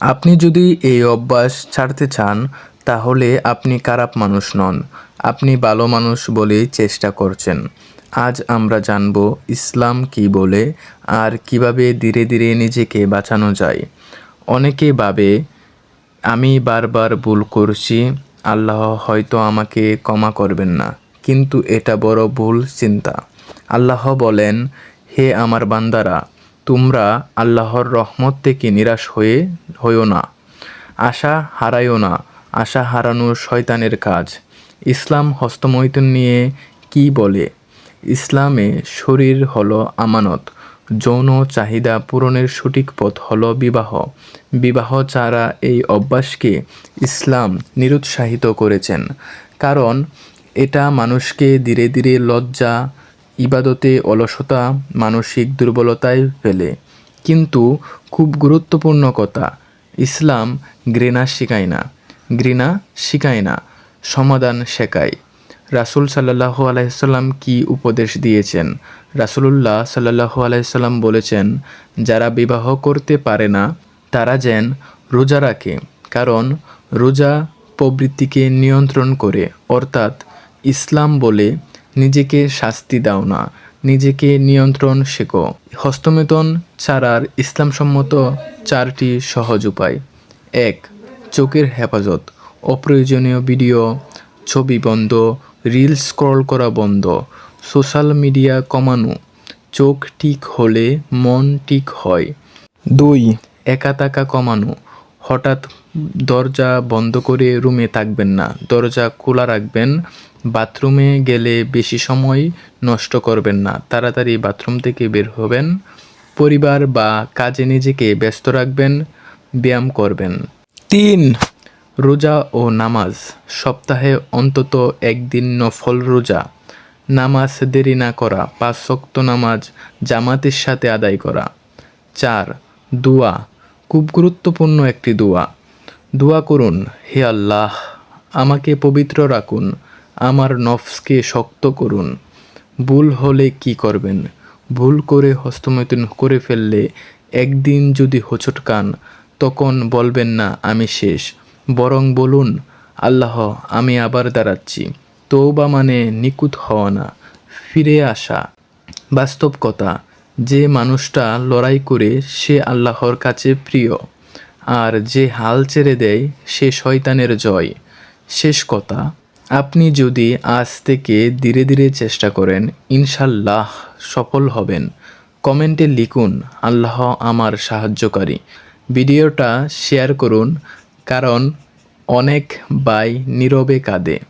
আপনি যদি এই অভ্যাস ছাড়তে চান, তাহলে আপনি খারাপ মানুষ নন। আপনি ভালো মানুষ বলেই চেষ্টা করছেন। আজ আমরা জানব ইসলাম কী বলে, আর কীভাবে ধীরে ধীরে নিজেকে বাঁচানো যায়। অনেকে ভাবে, আমি বারবার ভুল করছি, আল্লাহ হয়তো আমাকে ক্ষমা করবেন না। কিন্তু এটা বড় ভুল চিন্তা। আল্লাহ বলেন, হে আমার বান্দারা তোমরা আল্লাহর রহমত থেকে নিরাশ হয়ে, হইও না। আশা হারাইও না। আশা হারানো শয়তানের কাজ। ইসলাম হস্তমৈথুন নিয়ে কি বলে? ইসলামে শরীর হলো আমানত। যৌন চাহিদা পূরণের সঠিক পথ হলো বিবাহ। বিবাহ ছাড়া এই অভ্যাসকে ইসলাম নিরুৎসাহিত করেছেন। কারণ এটা মানুষকে ধীরে ধীরে লজ্জা ইবাদতে অলসতা মানসিক দুর্বলতায় ফেলে। কিন্তু খুব গুরুত্বপূর্ণ কথা, ইসলাম ঘৃণা শেখায় না। ঘৃণা শেখায় না, সমাধান শেখায়। রাসুল সাল্লাহ আলাইসাল্লাম কি উপদেশ দিয়েছেন? রাসুলুল্লাহ সাল্লাহ আলাইসাল্লাম বলেছেন, যারা বিবাহ করতে পারে না, তারা যেন রোজা রাখে, কারণ রোজা প্রবৃত্তিকে নিয়ন্ত্রণ করে। অর্থাৎ ইসলাম বলে নিজেকে শাস্তি দাও না, নিজেকে নিয়ন্ত্রণ শেখো। হস্তমেতন ছাড়ার ইসলামসম্মত চারটি সহজ উপায়। এক, চোখের হেফাজত। অপ্রয়োজনীয় ভিডিও, ছবি বন্ধ রিল স্ক্রল করা বন্ধ, সোশ্যাল মিডিয়া কমানো। চোখ ঠিক হলে মন ঠিক হয়। দুই, একা থাকা কমানো। হঠাৎ দরজা বন্ধ করে রুমে থাকবেন না, দরজা খোলা রাখবেন বাথরুমে গেলে বেশি সময় নষ্ট করবেন না। তাড়াতাড়ি বাথরুম থেকে বের হবেন। পরিবার বা কাজে নিজেকে ব্যস্ত রাখবেন, ব্যায়াম করবেন। তিন, রোজা ও নামাজ। সপ্তাহে অন্তত একদিন নফল রোজা। নামাজ দেরি না করা, পাঁচ শক্ত নামাজ জামাতের সাথে আদায় করা। চার, দোয়া। খুব গুরুত্বপূর্ণ একটি দোয়া। দোয়া করুন, হে আল্লাহ, আমাকে পবিত্র রাখুন। আমার নফসকে শক্ত করুন। ভুল হলে কি করবেন? ভুল করে হস্তমৈথুন করে ফেললে একদিন যদি হোঁচট কান তখন বলবেন না, আমি শেষ। বরং বলুন, আল্লাহ, আমি আবার দাঁড়াচ্ছি। তৌবা মানে নিকুত হওয়া না, ফিরে আসা। বাস্তব কথা, যে মানুষটা লড়াই করে সে আল্লাহর কাছে প্রিয়, আর যে হাল ছেড়ে দেয় সে শয়তানের জয়। শেষ কথা আপনি যদি আজ থেকে ধীরে ধীরে চেষ্টা করেন ইনশাল্লাহ সফল হবেন। কমেন্টে লিখুন, আল্লাহ আমার সাহায্যকারী। ভিডিওটা শেয়ার করুন, কারণ অনেক বাই নীরবে কাঁদে।